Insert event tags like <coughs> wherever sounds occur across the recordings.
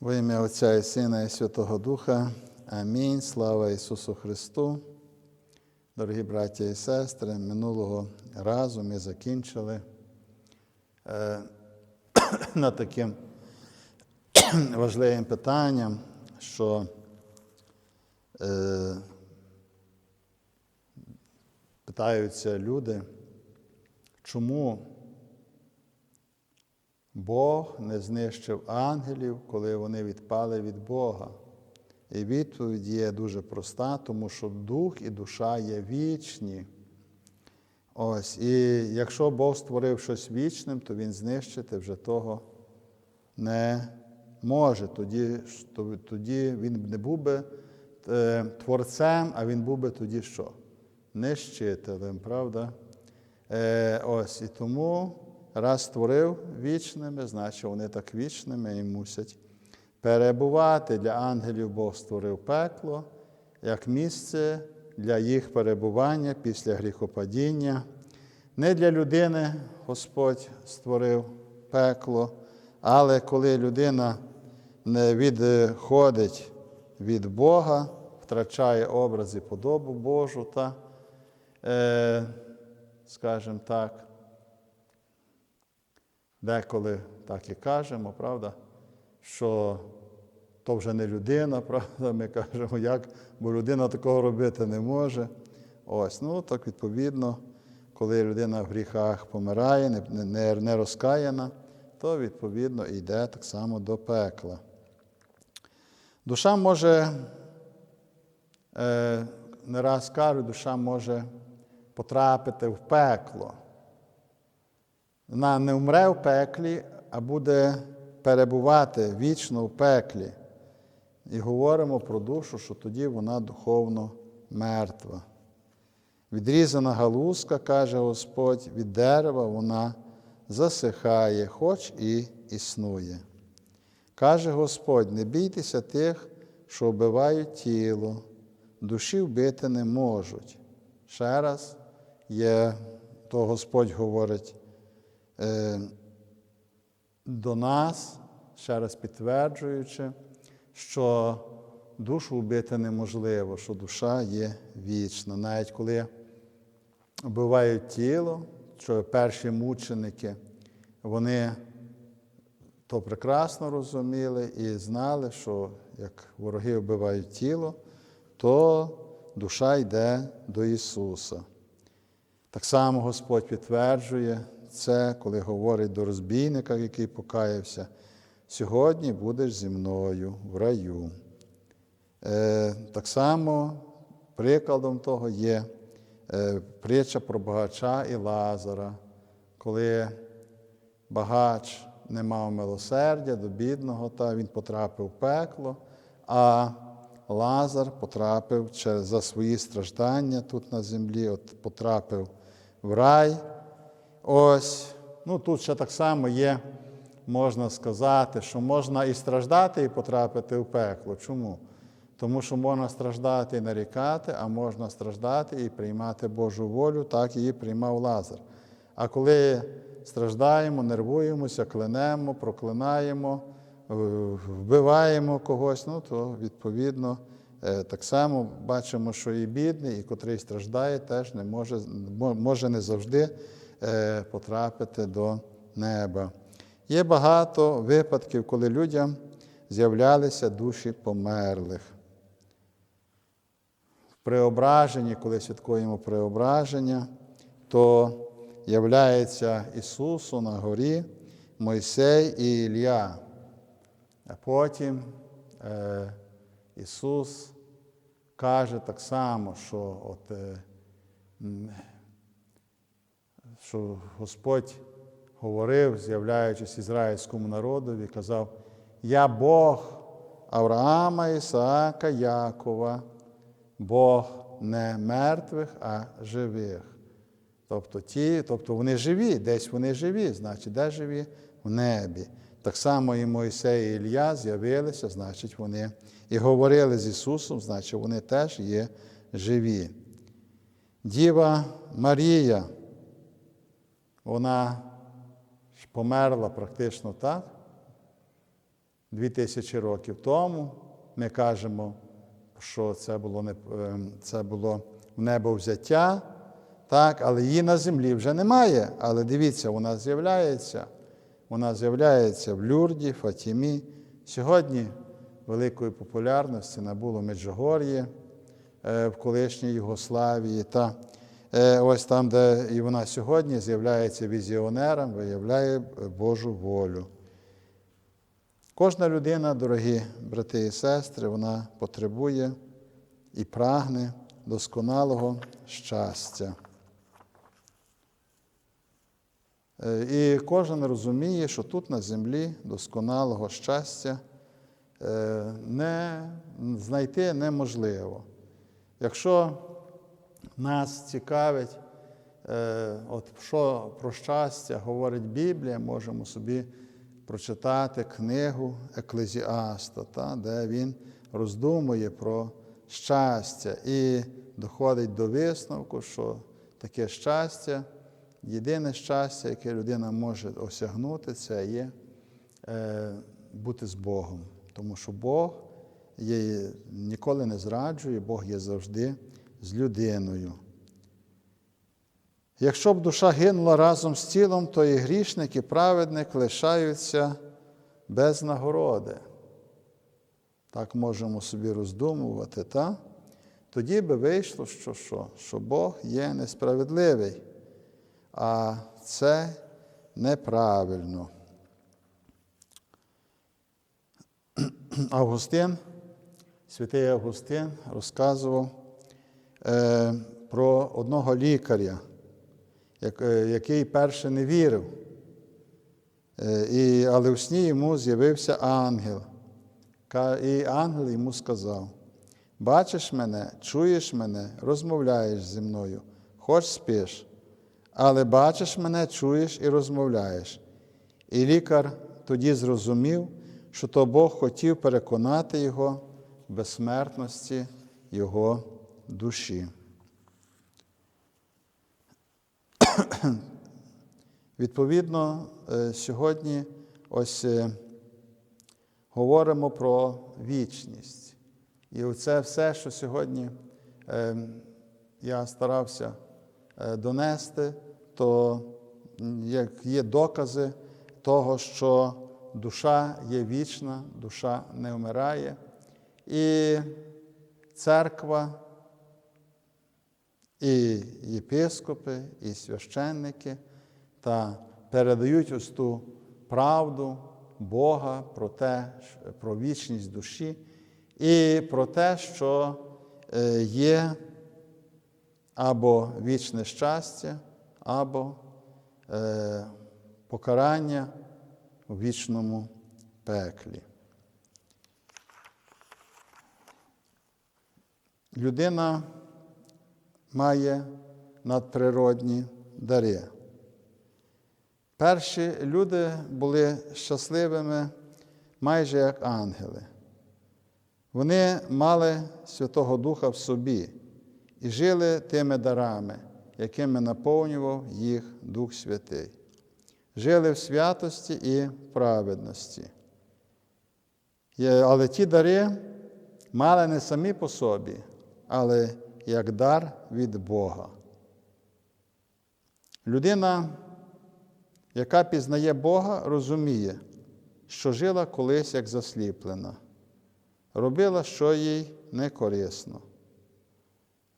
Во ім'я Отця і Сина і Святого Духа. Амінь. Слава Ісусу Христу. Дорогі браття і сестри, минулого разу ми закінчили е, <coughs> над таким <coughs> важливим питанням, що е, питаються люди, чому Бог не знищив ангелів, коли вони відпали від Бога. І відповідь є дуже проста, тому що дух і душа є вічні. Ось, І якщо Бог створив щось вічним, то Він знищити вже того не може. Тоді тоді він не був би е, творцем, а він був би тоді що? Нищителем, правда? Е, Ось, І тому раз створив вічними, значить вони так вічними і мусять перебувати. Для ангелів Бог створив пекло як місце для їх перебування після гріхопадіння. Не для людини Господь створив пекло, але коли людина не відходить від Бога, втрачає образ і подобу Божу, та, е, скажімо так, деколи так і кажемо, правда, що то вже не людина, <laughs> правда, ми кажемо, як, бо людина такого робити не може. Ось, ну так відповідно, коли людина в гріхах помирає, не, не, не розкаяна, то відповідно йде так само до пекла. Душа може, е, не раз кажу, душа може потрапити в пекло. Вона не вмре в пеклі, а буде перебувати вічно в пеклі. І говоримо про душу, що тоді вона духовно мертва. Відрізана галузка, каже Господь, від дерева вона засихає, хоч і існує. Каже Господь: не бійтеся тих, що вбивають тіло, душі вбити не можуть. Ще раз є, то Господь говорить до нас, ще раз підтверджуючи, що душу вбити неможливо, що душа є вічна. Навіть коли вбивають тіло, що перші мученики, вони то прекрасно розуміли і знали, що як вороги вбивають тіло, то душа йде до Ісуса. Так само Господь підтверджує це, коли говорить до розбійника, який покаявся, сьогодні будеш зі мною в раю. Е, Так само прикладом того є е, притча про багача і Лазара, коли багач не мав милосердя до бідного, та він потрапив в пекло, а Лазар потрапив через, за свої страждання тут на землі, от потрапив в рай. Ось, ну тут ще так само є, можна сказати, що можна і страждати, і потрапити в пекло. Чому? Тому що можна страждати і нарікати, а можна страждати і приймати Божу волю, так її приймав Лазар. А коли страждаємо, нервуємося, кленемо, проклинаємо, вбиваємо когось, ну то відповідно так само бачимо, що і бідний, і котрий страждає, теж не може, може не завжди потрапити до неба. Є багато випадків, коли людям з'являлися душі померлих. В преображенні, коли святкуємо преображення, то являється Ісусу на горі Мойсей і Ілля. А потім е, Ісус каже так само, що от, е, що Господь говорив, з'являючись ізраїльському народові, казав: Я Бог Авраама, Ісаака, Якова, Бог не мертвих, а живих. Тобто ті, тобто вони живі, десь вони живі, значить, де живі? В небі. Так само і Мойсей і Ілля з'явилися, значить, вони і говорили з Ісусом, значить, вони теж є живі. Діва Марія, вона померла практично так, дві тисячі років тому. Ми кажемо, що це було, не, ем, це було в небо взяття, так, але її на землі вже немає. Але дивіться, вона з'являється. Вона з'являється в Люрді, Фатімі. Сьогодні великої популярності набуло Меджугор'є е, в колишній Югославії. Та ось там, де і вона сьогодні з'являється візіонером, виявляє Божу волю. Кожна людина, дорогі брати і сестри, вона потребує і прагне досконалого щастя. Е, І кожен розуміє, що тут на землі досконалого щастя е, не, знайти неможливо. Якщо нас цікавить, е, от що про щастя говорить Біблія, можемо собі прочитати книгу Еклезіаста, та, де він роздумує про щастя і доходить до висновку, що таке щастя, єдине щастя, яке людина може осягнути, це є е, бути з Богом. Тому що Бог є, ніколи не зраджує, Бог є завжди з людиною. Якщо б душа гинула разом з тілом, то і грішник, і праведник лишаються без нагороди. Так можемо собі роздумувати, та? тоді би вийшло, що, що, що Бог є несправедливий, а це неправильно. Августин, святий Августин розказував про одного лікаря, е, який перше не вірив. Е, але в сні йому з'явився ангел. І ангел йому сказав: Бачиш мене, чуєш мене, розмовляєш зі мною, хоч спиш, але бачиш мене, чуєш і розмовляєш. І лікар тоді зрозумів, що то Бог хотів переконати його в безсмертності його душі. <coughs> Відповідно, е, сьогодні ось е, говоримо про вічність. І оце все, що сьогодні е, я старався е, донести, то як є докази того, що душа є вічна, душа не вмирає. І церква, і єпископи, і священники та передають ось ту правду Бога про те, про вічність душі і про те, що е, є або вічне щастя, або е, покарання у вічному пеклі. Людина має надприродні дари. Перші люди були щасливими майже як ангели. Вони мали Святого Духа в собі і жили тими дарами, якими наповнював їх Дух Святий. Жили в святості і праведності. Але ті дари мали не самі по собі, але як дар від Бога. Людина, яка пізнає Бога, розуміє, що жила колись як засліплена, робила, що їй не корисно.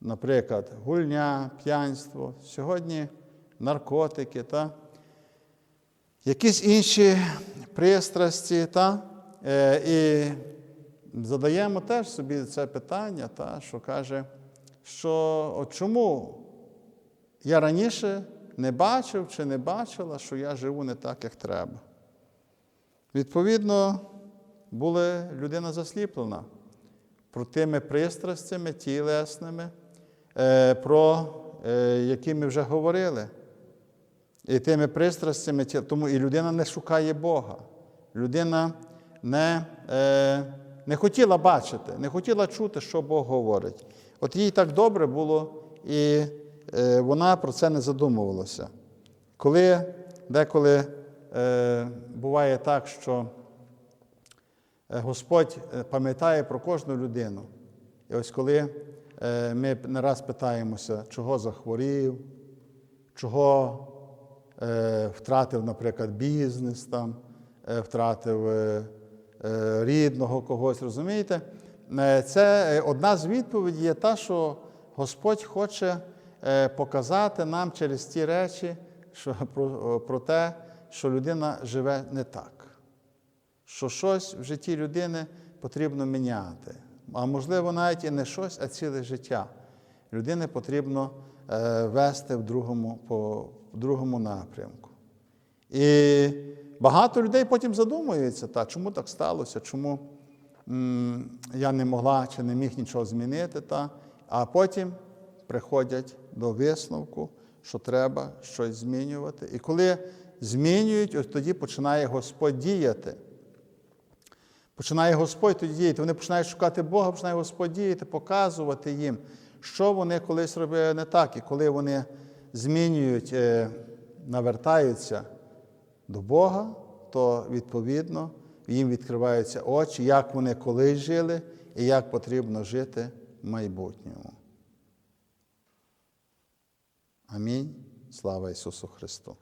Наприклад, гульня, п'янство, сьогодні наркотики та якісь інші пристрасті. Та? Е, і задаємо теж собі це питання, та, що каже, що чому я раніше не бачив чи не бачила, що я живу не так, як треба. Відповідно, була людина засліплена про тими пристрастями тілесними, е, про е, які ми вже говорили. І тими пристрастями, тому і людина не шукає Бога. Людина не, е, не хотіла бачити, не хотіла чути, що Бог говорить. От їй так добре було, і е, вона про це не задумувалася. Коли деколи е, буває так, що Е, Господь е, пам'ятає про кожну людину. І ось коли е, ми не раз питаємося, чого захворів, чого е, втратив, наприклад, бізнес, там, е, втратив е, рідного когось, розумієте? Е, Це е, одна з відповідей є та, що Господь хоче е, показати нам через ті речі, що, <laughs> про, про те, що людина живе не так що щось в житті людини потрібно міняти. А можливо, навіть і не щось, а ціле життя. Людини потрібно вести в другому, по, в другому напрямку. І багато людей потім задумуються, та, чому так сталося, чому я не могла чи не міг нічого змінити. Та, а потім приходять до висновку, що треба щось змінювати. І коли змінюють, ось тоді починає Господь діяти. Починає Господь тоді діяти. Вони починають шукати Бога, починає Господь діяти, показувати їм, що вони колись робили не так. І коли вони змінюють, е, навертаються до Бога, то відповідно їм відкриваються очі, як вони колись жили і як потрібно жити в майбутньому. Амінь. Слава Ісусу Христу!